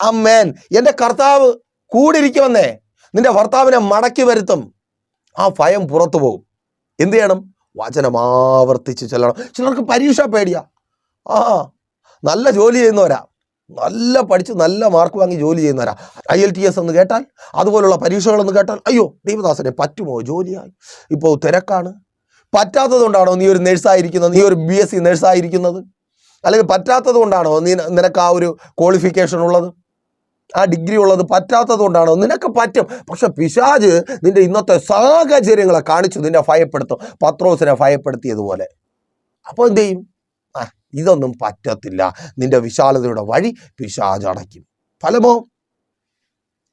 അമ്മേൻ എന്റെ കർത്താവ് കൂടിയിരിക്കുമെന്നേ. നിന്റെ ഭർത്താവിനെ മടക്കി വരുത്തും. ആ ഭയം പുറത്തു പോകും. എന്ത് ചെയ്യണം? വചനം ആവർത്തിച്ച് ചെല്ലണം. ചിലർക്ക് പരീക്ഷ പേടിയാ. ആ നല്ല ജോലി ചെയ്യുന്നവരാ. നല്ല പഠിച്ച് നല്ല മാർക്ക് വാങ്ങി ജോലി ചെയ്യുന്നവരാ. ഐ എൽ ടി എസ് എന്ന് കേട്ടാൽ അതുപോലുള്ള പരീക്ഷകളെന്ന് കേട്ടാൽ അയ്യോ ദൈവദാസനെ പറ്റുമോ? ജോലിയായി. ഇപ്പോൾ തിരക്കാണ്. പറ്റാത്തത് കൊണ്ടാണോ നീ ഒരു നേഴ്സായിരിക്കുന്നത്? നീ ഒരു ബി എസ് സി നേഴ്സായിരിക്കുന്നത്? അല്ലെങ്കിൽ പറ്റാത്തത് കൊണ്ടാണോ നീ നിനക്ക് ആ ഒരു ക്വാളിഫിക്കേഷൻ ഉള്ളത്? ആ ഡിഗ്രി ഉള്ളത് പറ്റാത്തത് കൊണ്ടാണോ നിനക്ക് പറ്റും. പക്ഷെ പിശാജ് നിന്റെ ഇന്നത്തെ സാഹചര്യങ്ങളെ കാണിച്ചു നിന്നെ ഭയപ്പെടുത്തും. പത്രോസിനെ ഭയപ്പെടുത്തിയതുപോലെ അപ്പോൾ എന്ത് ചെയ്യും? ആ ഇതൊന്നും പറ്റത്തില്ല. നിന്റെ വിശാലതയുടെ വഴി പിശാജ് അടയ്ക്കും. ഫലമോ?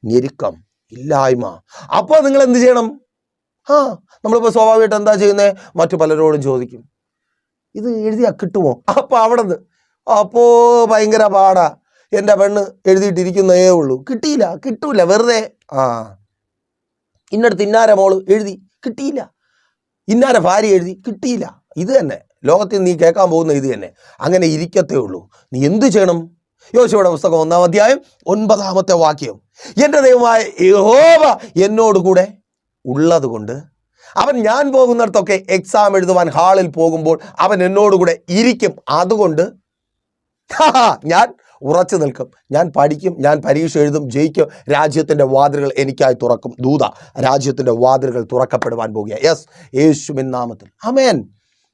ഞെരുക്കം ഇല്ലായ്മ. അപ്പോൾ നിങ്ങൾ എന്ത് ചെയ്യണം? ആ നമ്മളിപ്പോൾ സ്വാഭാവികമായിട്ട് എന്താ ചെയ്യുന്നത് മറ്റു പലരോടും ചോദിക്കും. ഇത് എഴുതിയാ കിട്ടുമോ? അപ്പോൾ അവിടെ നിന്ന് അപ്പോ ഭയങ്കര പാടാ. എന്റെ പെണ്ണ് എഴുതിയിട്ടിരിക്കുന്നേ ഉള്ളൂ. കിട്ടിയില്ല കിട്ടൂല വെറുതെ. ആ. ഇന്നടുത്ത് ഇന്നാര മോൾ എഴുതി? കിട്ടിയില്ല. ഇന്നാര ഭാര്യ എഴുതി? കിട്ടിയില്ല. ഇത് തന്നെ. ലോകത്തിൽ നീ കേൾക്കാൻ പോകുന്ന ഇത് തന്നെ. അങ്ങനെ ഇരിക്കത്തേ ഉള്ളൂ. നീ എന്തു ചെയ്യണം? യോശുവയുടെ പുസ്തകം ഒന്നാം അധ്യായം ഒൻപതാമത്തെ വാക്യം. എന്റെ ദൈവമായ യഹോവ എന്നോട് കൂടെ ഉള്ളത് കൊണ്ട് അവൻ ഞാൻ പോകുന്നിടത്തൊക്കെ എക്സാം എഴുതുവാൻ ഹാളിൽ പോകുമ്പോൾ അവൻ എന്നോടുകൂടെ ഇരിക്കും. അതുകൊണ്ട് ഞാൻ ഉറച്ചു നിൽക്കും. ഞാൻ പഠിക്കും ഞാൻ പരീക്ഷ എഴുതും ജയിക്കും. രാജ്യത്തിന്റെ വാതിലുകൾ എനിക്കായി തുറക്കും. ദൂത രാജ്യത്തിന്റെ വാതിലുകൾ തുറക്കപ്പെടുവാൻ പോകുക. യെസ് യേശുവിൻ നാമത്തിൽ. അമേൻ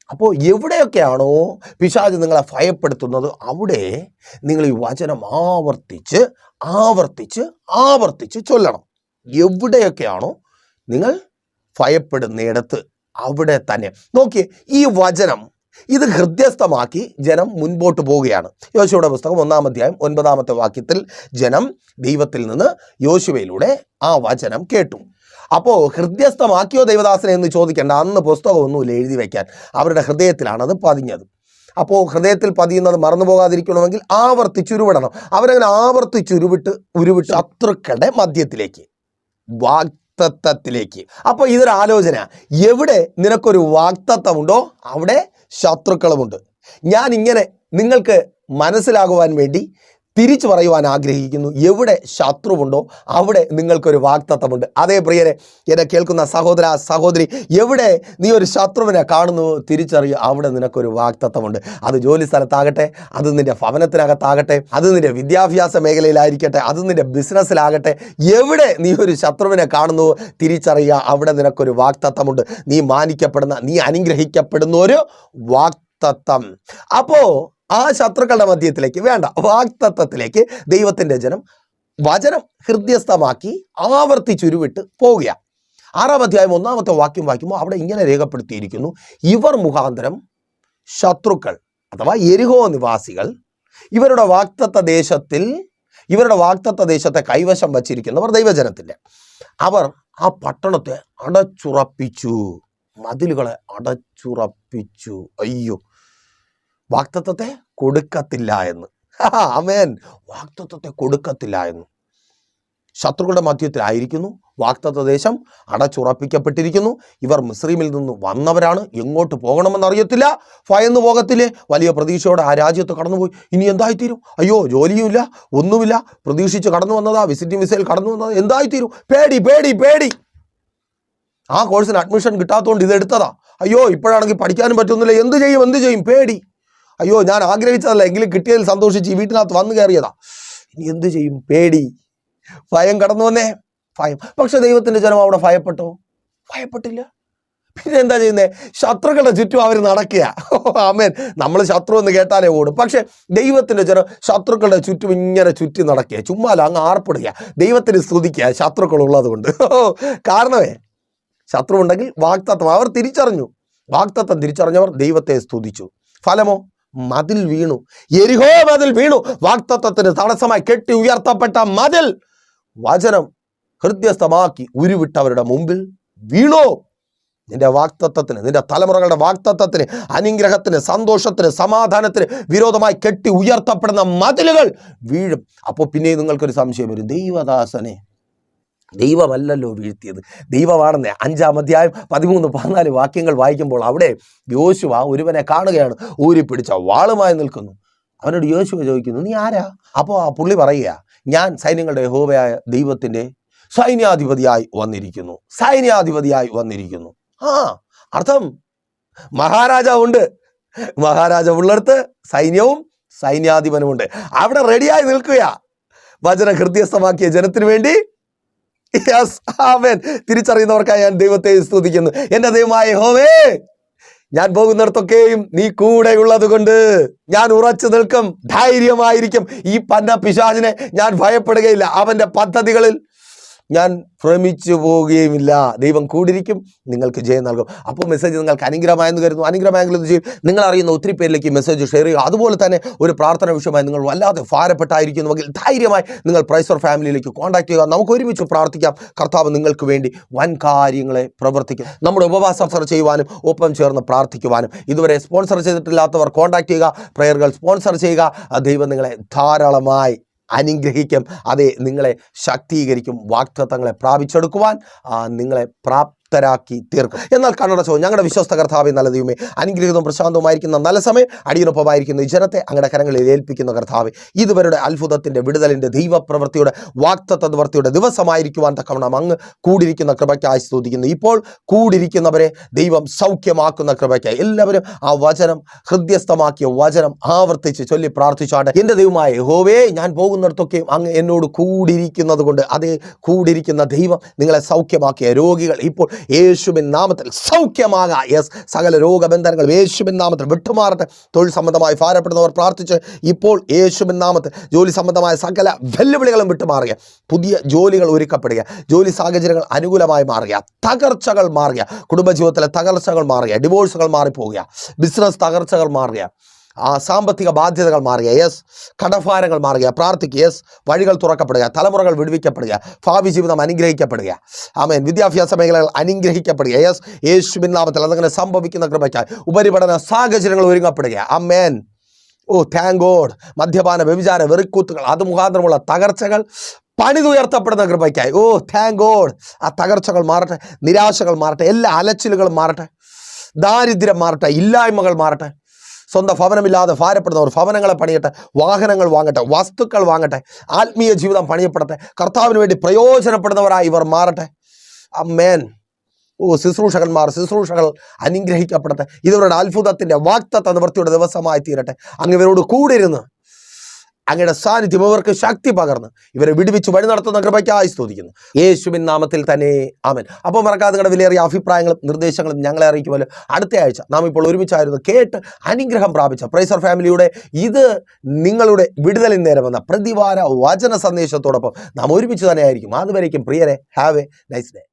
അപ്പോൾ എവിടെയൊക്കെയാണോ പിശാജ് നിങ്ങളെ ഭയപ്പെടുത്തുന്നത് അവിടെ നിങ്ങൾ ഈ വചനം ആവർത്തിച്ച് ആവർത്തിച്ച് ആവർത്തിച്ച് ചൊല്ലണം. എവിടെയൊക്കെയാണോ നിങ്ങൾ ഭയപ്പെടുന്നിടത്ത് അവിടെ തന്നെ. നോക്കിയേ ഈ വചനം ഇത് ഹൃദ്യസ്ഥമാക്കി ജനം മുൻപോട്ട് പോവുകയാണ്. യോശുവയുടെ പുസ്തകം ഒന്നാം അധ്യായം ഒൻപതാമത്തെ വാക്യത്തിൽ ജനം ദൈവത്തിൽ നിന്ന് യോശുവയിലൂടെ ആ വചനം കേട്ടു. അപ്പോൾ ഹൃദ്യസ്ഥമാക്കിയോ ദൈവദാസനെ എന്ന് ചോദിക്കേണ്ട അന്ന് പുസ്തകമൊന്നുമില്ല എഴുതി വയ്ക്കാൻ അവരുടെ ഹൃദയത്തിലാണത് പതിഞ്ഞത്. അപ്പോൾ ഹൃദയത്തിൽ പതിയുന്നത് മറന്നു പോകാതിരിക്കണമെങ്കിൽ ആവർത്തിച്ചുരുവിടണം. അവരങ്ങനെ ആവർത്തിച്ചുരുവിട്ട് ഉരുവിട്ട് ശത്രുക്കളുടെ മധ്യത്തിലേക്ക് വാക്തത്വത്തിലേക്ക്. അപ്പോൾ ഇതൊരു ആലോചന എവിടെ നിനക്കൊരു വാക്തത്വമുണ്ടോ അവിടെ ശത്രുക്കളുമുണ്ട്. ഞാൻ ഇങ്ങനെ നിങ്ങൾക്ക് മനസ്സിലാകുവാൻ വേണ്ടി തിരിച്ചു പറയുവാൻ ആഗ്രഹിക്കുന്നു. എവിടെ ശത്രുവുണ്ടോ അവിടെ നിങ്ങൾക്കൊരു വാക്തത്വമുണ്ട് അതേ പ്രിയരെ എന്നെ കേൾക്കുന്ന സഹോദര സഹോദരി എവിടെ നീ ഒരു ശത്രുവിനെ കാണുന്നു തിരിച്ചറിയൂ അവിടെ നിനക്കൊരു വാക്തത്വമുണ്ട് അത് ജോലി സ്ഥലത്താകട്ടെ അത് നിന്റെ ഭവനത്തിനകത്താകട്ടെ അത് നിന്റെ വിദ്യാഭ്യാസ മേഖലയിലായിരിക്കട്ടെ അത് നിന്റെ ബിസിനസ്സിലാകട്ടെ എവിടെ നീ ഒരു ശത്രുവിനെ കാണുന്നു തിരിച്ചറിയുക അവിടെ നിനക്കൊരു വാക്തത്വമുണ്ട് നീ മാനിക്കപ്പെടുന്ന നീ അനുഗ്രഹിക്കപ്പെടുന്ന ഒരു വാക്തത്വം അപ്പോൾ ആ ശത്രുക്കളുടെ മധ്യത്തിലേക്ക് വേണ്ട. വാക്തത്വത്തിലേക്ക് ദൈവത്തിന്റെ ജനം വചനം ഹൃദ്യസ്ഥമാക്കി ആവർത്തിച്ചുരുവിട്ട് പോവുകയാണ്. ആറാം അധ്യായം ഒന്നാമത്തെ വാക്യം വായിക്കുമ്പോൾ അവിടെ ഇങ്ങനെ രേഖപ്പെടുത്തിയിരിക്കുന്നു. ഇവർ മുഖാന്തരം ശത്രുക്കൾ അഥവാ എരിഹോ നിവാസികൾ ഇവരുടെ വാക്തത്വ ദേശത്തിൽ ഇവരുടെ വാക്തത്വ ദേശത്തെ കൈവശം വച്ചിരിക്കുന്നവർ ദൈവജനത്തിന്റെ. അവർ ആ പട്ടണത്തെ അടച്ചുറപ്പിച്ചു. മതിലുകളെ അടച്ചുറപ്പിച്ചു. അയ്യോ വാക്തത്വത്തെ കൊടുക്കത്തില്ല എന്ന്. അമേൻ വാക്തത്വത്തെ കൊടുക്കത്തില്ല എന്ന്. ശത്രുക്കളുടെ മധ്യത്തിലായിരിക്കുന്നു വാക്തത്വ ദേശം അടച്ചുറപ്പിക്കപ്പെട്ടിരിക്കുന്നു. ഇവർ മിസ്രീമിൽ നിന്ന് വന്നവരാണ്. എങ്ങോട്ട് പോകണമെന്ന് അറിയത്തില്ല. ഭയന്നു പോകത്തില്ലേ? വലിയ പ്രതീക്ഷയോടെ ആ രാജ്യത്ത് കടന്നുപോയി. ഇനി എന്തായിത്തീരും? അയ്യോ ജോലിയുമില്ല ഒന്നുമില്ല. പ്രതീക്ഷിച്ച് കടന്നു വന്നതാ വിസിറ്റിംഗ് വിസയിൽ കടന്നു വന്നതാ. എന്തായിത്തീരും? പേടി പേടി പേടി. ആ കോഴ്സിന് അഡ്മിഷൻ കിട്ടാത്തതുകൊണ്ട് ഇത് എടുത്തതാ അയ്യോ ഇപ്പോഴാണെങ്കിൽ പഠിക്കാനും പറ്റുന്നില്ല. എന്ത് ചെയ്യും? എന്ത് ചെയ്യും? പേടി. അയ്യോ ഞാൻ ആഗ്രഹിച്ചതല്ല. എങ്കിലും കിട്ടിയതിൽ സന്തോഷിച്ച് ഈ വീട്ടിനകത്ത് വന്നു കയറിയതാ. ഇനി എന്ത് ചെയ്യും? പേടി. ഭയം കടന്നു വന്നേ. ഭയം. പക്ഷെ ദൈവത്തിന്റെ ജനം അവിടെ ഭയപ്പെട്ടോ? ഭയപ്പെട്ടില്ല. പിന്നെ എന്താ ചെയ്യുന്നത് ശത്രുക്കളുടെ ചുറ്റും അവർ നടക്കുക ആമേൻ. നമ്മൾ ശത്രു എന്ന് കേട്ടാലേ ഓടും. പക്ഷെ ദൈവത്തിന്റെ ചില ശത്രുക്കളുടെ ചുറ്റും ഇങ്ങനെ ചുറ്റി നടക്കുക ചുമ്മാല അങ്ങ് ആർപ്പിടുക ദൈവത്തിന് സ്തുതിക്കുക ശത്രുക്കൾ ഉള്ളത് കൊണ്ട് കാരണമേ ശത്രു ഉണ്ടെങ്കിൽ വാക്തത്വം. അവർ തിരിച്ചറിഞ്ഞു. വാക്തത്വം തിരിച്ചറിഞ്ഞവർ ദൈവത്തെ സ്തുതിച്ചു. ഫലമോ? മതിൽ വീണു. എരിഹോ മതിൽ വീണു. വാക്തത്വത്തിന് തടസ്സമായി കെട്ടി ഉയർത്തപ്പെട്ട മതിൽ വചനം ഹൃദ്യസ്ഥമാക്കി ഉരുവിട്ടവരുടെ മുമ്പിൽ വീണു. നിന്റെ വാക്തത്വത്തിന് നിന്റെ തലമുറകളുടെ വാക്തത്വത്തിന് അനുഗ്രഹത്തിന് സന്തോഷത്തിന് സമാധാനത്തിന് വിരോധമായി കെട്ടി ഉയർത്തപ്പെടുന്ന മതിലുകൾ വീഴും. അപ്പോൾ പിന്നെ നിങ്ങൾക്കൊരു സംശയം വരും. ദൈവദാസനെ ദൈവമല്ലല്ലോ വീഴ്ത്തിയത്. ദൈവമാണെന്ന്. അഞ്ചാം അധ്യായം പതിമൂന്ന് പതിനാല് വാക്യങ്ങൾ വായിക്കുമ്പോൾ അവിടെ യോശുവ ഒരുവനെ കാണുകയാണ്. ഊരി പിടിച്ച വാളുമായി നിൽക്കുന്നു. അവനോട് യോശുവ ചോദിക്കുന്നു നീ ആരാ? അപ്പോൾ ആ പുള്ളി പറയുക ഞാൻ സൈന്യങ്ങളുടെ ഹോവയായ ദൈവത്തിന്റെ സൈന്യാധിപതിയായി വന്നിരിക്കുന്നു. സൈന്യാധിപതിയായി വന്നിരിക്കുന്നു. ആ അർത്ഥം മഹാരാജാവുണ്ട്. മഹാരാജാവ് ഉള്ളിടത്ത് സൈന്യവും സൈന്യാധിപനുമുണ്ട്. അവിടെ റെഡിയായി നിൽക്കുക വചനം ഹൃദ്യസ്ഥമാക്കിയ ജനത്തിന് വേണ്ടി യെസ് തിരിച്ചറിയുന്നവർക്കായി ഞാൻ ദൈവത്തെ സ്തുതിക്കുന്നു. എന്റെ ദൈവമായ ഹോവേ ഞാൻ പോകുന്നിടത്തൊക്കെയും നീ കൂടെയുള്ളത് കൊണ്ട് ഞാൻ ഉറച്ചു നിൽക്കും ധൈര്യമായിരിക്കും. ഈ പന്ന പിശാചിനെ ഞാൻ ഭയപ്പെടുകയില്ല. അവന്റെ പദ്ധതികളിൽ ഞാൻ ഭ്രമിച്ചു പോവുകയുമില്ല. ദൈവം കൂടിരിക്കും നിങ്ങൾക്ക് ജയം നൽകും. അപ്പോൾ മെസ്സേജ് നിങ്ങൾക്ക് അനുഗ്രഹമായെന്ന് കരുതുന്നു. അനുഗ്രഹമായെങ്കിൽ ചെയ്യും? നിങ്ങൾ അറിയുന്ന ഒത്തിരി പേരിലേക്ക് മെസ്സേജ് ഷെയർ ചെയ്യുക. അതുപോലെ തന്നെ ഒരു പ്രാർത്ഥന വിഷയമായി നിങ്ങൾ വല്ലാതെ ഭാരപ്പെട്ടായിരിക്കുന്നുവെങ്കിൽ ധൈര്യമായി നിങ്ങൾ പ്രൈസർ ഫാമിലിയിലേക്ക് കോൺടാക്ട് ചെയ്യുക. നമുക്ക് ഒരുമിച്ച് പ്രാർത്ഥിക്കാം. കർത്താവ് നിങ്ങൾക്ക് വേണ്ടി വൻ കാര്യങ്ങളെ പ്രവർത്തിക്കും. നമ്മുടെ ഉപവാസ സ്പോൺസർ ചെയ്യുവാനും ഒപ്പം ചേർന്ന് പ്രാർത്ഥിക്കുവാനും ഇതുവരെ സ്പോൺസർ ചെയ്തിട്ടില്ലാത്തവർ കോൺടാക്ട് ചെയ്യുക. പ്രയറുകൾ സ്പോൺസർ ചെയ്യുക. ദൈവം നിങ്ങളെ ധാരാളമായി അനുഗ്രഹിക്കും. അതെ നിങ്ങളെ ശാക്തീകരിക്കും. വാക്തത്വങ്ങളെ പ്രാപിച്ചെടുക്കുവാൻ നിങ്ങളെ നിങ്ങളെ പ്രാപ്തരാക്കി തീർക്കും. എന്നാൽ കണ്ണടച്ചോ ഞങ്ങളുടെ വിശ്വസ്ത കർത്താവ് നല്ല ദൈവമേ അനുഗ്രഹീതവും പ്രശാന്തവുമായിരിക്കുന്ന നല്ല സമയം അടിയനൊപ്പമായിരിക്കുന്ന. ഈ ജനത്തെ അങ്ങയുടെ കരങ്ങളിൽ ഏൽപ്പിക്കുന്ന കർത്താവ് ഇതുവരുടെ അത്ഭുതത്തിന്റെ വിടുതലിന്റെ ദൈവപ്രവൃത്തിയുടെ വാക്തത്വവൃത്തിയുടെ ദിവസമായിരിക്കുവാൻ തക്കവണ്ണം അങ്ങ് കൂടിയിരിക്കുന്ന കൃപയ്ക്കായി സ്തുതിക്കുന്നു. ഇപ്പോൾ കൂടിയിരിക്കുന്നവരെ ദൈവം സൗഖ്യമാക്കുന്ന കൃപയ്ക്കായി. എല്ലാവരും ആ വചനം ഹൃദ്യസ്ഥമാക്കിയ വചനം ആവർത്തിച്ച് ചൊല്ലി പ്രാർത്ഥിച്ചാണ് എന്റെ ദൈവമായ ഹോവേ ഞാൻ പോകുന്നിടത്തൊക്കെയും അങ്ങ് എന്നോട് കൂടിയിരിക്കുന്നത് കൊണ്ട് അതേ കൂടിയിരിക്കുന്ന ദൈവം നിങ്ങളെ സൗഖ്യമാക്കിയ രോഗികൾ ഇപ്പോൾ യേശുവിൻ നാമത്തിൽ സൗഖ്യമാകാം. യെസ് സകല രോഗബന്ധനങ്ങൾ യേശുവിൻ നാമത്തിൽ വിട്ടുമാറട്ടെ. തൊഴിൽ സംബന്ധമായി ഭാരപ്പെടുന്നവർ പ്രാർത്ഥിച്ച് ഇപ്പോൾ യേശുവിൻ നാമത്തിൽ ജോലി സംബന്ധമായ സകല വെല്ലുവിളികളും വിട്ടുമാറുക. പുതിയ ജോലികൾ ഒരുക്കപ്പെടുക. ജോലി സാഹചര്യങ്ങൾ അനുകൂലമായി മാറുക. തകർച്ചകൾ മാറുക. കുടുംബജീവിതത്തിലെ തകർച്ചകൾ മാറുക. ഡിവോഴ്സുകൾ മാറിപ്പോവുക ബിസിനസ് തകർച്ചകൾ മാറുക. സാമ്പത്തിക ബാധ്യതകൾ മാറുക. യെസ്. കടഭാരങ്ങൾ മാറുക. പ്രാർത്ഥിക്കുക. യെസ്. വഴികൾ തുറക്കപ്പെടുക. തലമുറകൾ വിടുവിക്കപ്പെടുക. ഭാവി ജീവിതം അനുഗ്രഹിക്കപ്പെടുക. ആമേൻ. വിദ്യാഭ്യാസ മേഖലകൾ അനുഗ്രഹിക്കപ്പെടുക. യെസ്. യേശുവിൻ നാമത്തിൽ അതങ്ങനെ സംഭവിക്കുന്ന കൃപയ്ക്കായി ഉപരിപഠന സാഹചര്യങ്ങൾ ഒരുങ്ങപ്പെടുക. അമ്മേൻ ഓ താങ്ക് ഗോഡ് മദ്യപാന വ്യഭിചാര വെറിക്കൂത്തുകൾ അത് മുഖാന്തരമുള്ള തകർച്ചകൾ പണിതുയർത്തപ്പെടുന്ന കൃപയ്ക്കായി. ഓ താങ്ക് ഗോഡ് ആ തകർച്ചകൾ മാറട്ടെ നിരാശകൾ മാറട്ടെ എല്ലാ അലച്ചിലുകളും മാറട്ടെ ദാരിദ്ര്യം മാറട്ടെ ഇല്ലായ്മകൾ മാറട്ടെ. സ്വന്തം ഭവനമില്ലാതെ ഭാരപ്പെടുന്നവർ ഭവനങ്ങളെ പണിയട്ടെ വാഹനങ്ങൾ വാങ്ങട്ടെ വസ്തുക്കൾ വാങ്ങട്ടെ ആത്മീയ ജീവിതം പണിയപ്പെടട്ടെ കർത്താവിന് വേണ്ടി പ്രയോജനപ്പെടുന്നവരായി ഇവർ മാറട്ടെ. അമ്മേൻ. ഓ ശുശ്രൂഷകന്മാർ ശുശ്രൂഷകൾ അനുഗ്രഹിക്കപ്പെടട്ടെ. ഇതവരുടെ അത്ഭുതത്തിന്റെ വാക്തത്വ നിവൃത്തിയുടെ ദിവസമായി തീരട്ടെ അങ്ങ് ഇവരോട് കൂടിരുന്ന് അങ്ങയുടെ സാന്നിധ്യം ഇവർക്ക് ശക്തി പകർന്ന് ഇവരെ വിടുവിച്ച് വഴി നടത്തുന്ന കൃപയ്ക്കായി സ്തുതിക്കുന്നു. യേശുവിൻ നാമത്തിൽ തന്നെ ആമൻ. അപ്പോൾ മറക്കാതെ നിങ്ങളുടെ വിലയേറിയ അഭിപ്രായങ്ങളും നിർദ്ദേശങ്ങളും ഞങ്ങളെ അറിയിക്കുമല്ലോ അടുത്ത ആഴ്ച നാം ഇപ്പോൾ ഒരുമിച്ചായിരുന്നു കേട്ട് അനുഗ്രഹം പ്രാപിച്ച. പ്രൈസർ ഫാമിലിയുടെ ഇത് നിങ്ങളുടെ വിടുതലിൻ നേരമെന്ന പ്രതിവാര വചന സന്ദേശത്തോടൊപ്പം നാം ഒരുമിച്ച് തന്നെ ആയിരിക്കും. അതുവരേക്കും പ്രിയരെ have a nice day